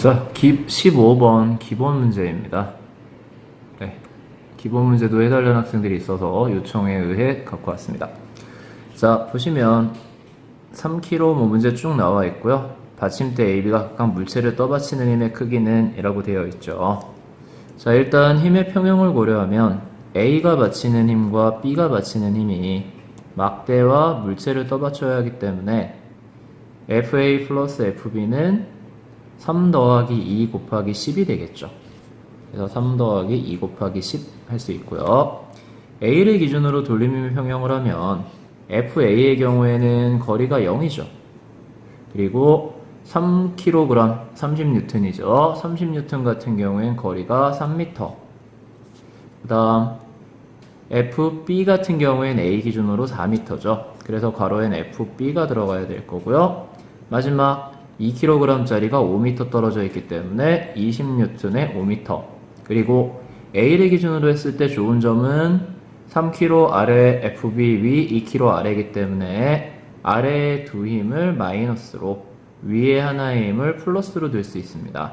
자, 기, 15번 기본 문제입니다. 네, 기본 문제도 해달라는 학생들이 있어서 요청에 의해 갖고 왔습니다. 자, 보시면 3kg 뭐 문제 쭉 나와 있고요. 받침대 AB가 각각 물체를 떠받치는 힘의 크기는 이라고 되어 있죠. 자, 일단 힘의 평형을 고려하면 A가 받치는 힘과 B가 받치는 힘이 막대와 물체를 떠받쳐야 하기 때문에 FA 플러스 FB는 3 더하기 2 곱하기 10이 되겠죠. 그래서 3 더하기 2 곱하기 10 할 수 있고요. A를 기준으로 돌림힘을 평형을 하면 FA의 경우에는 거리가 0이죠. 그리고 3kg, 30N이죠. 30N 같은 경우엔 거리가 3m. 그 다음 FB 같은 경우엔 A 기준으로 4m죠. 그래서 괄호엔 FB가 들어가야 될 거고요. 마지막 2kg짜리가 5m 떨어져 있기 때문에 20N에 5m. 그리고 A를 기준으로 했을 때 좋은 점은 3kg 아래 FB 위 2kg 아래이기 때문에 아래의 두 힘을 마이너스로 위에 하나의 힘을 플러스로 될 수 있습니다.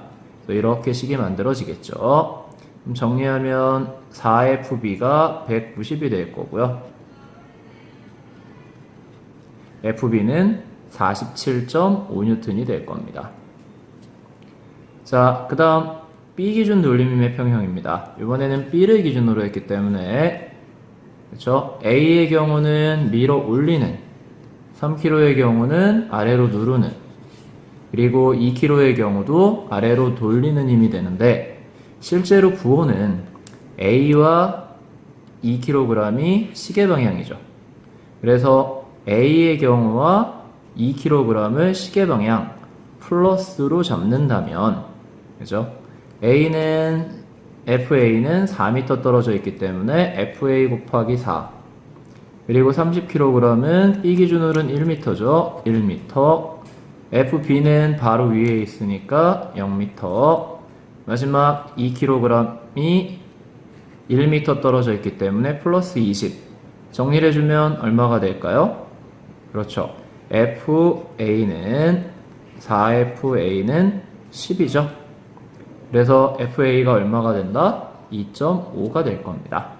이렇게 식이 만들어지겠죠. 정리하면 4FB가 190이 될 거고요. FB는 47.5N이 될 겁니다. 자, 그 다음 B 기준 돌림힘의 평형입니다. 이번에는 B를 기준으로 했기 때문에 그렇죠? A의 경우는 밀어 올리는 3kg의 경우는 아래로 누르는 그리고 2kg의 경우도 아래로 돌리는 힘이 되는데 실제로 부호는 A와 2kg이 시계 방향이죠. 그래서 A의 경우와 2kg을 시계 방향 플러스로 잡는다면 그죠? A는 FA는 4m 떨어져 있기 때문에 FA 곱하기 4 그리고 30kg은 B 기준으로는 1m죠. 1m FB는 바로 위에 있으니까 0m 마지막 2kg이 1m 떨어져 있기 때문에 플러스 20 정리를 해주면 얼마가 될까요? 그렇죠. FA는 4FA는 10이죠. 그래서 FA가 얼마가 된다? 2.5가 될 겁니다.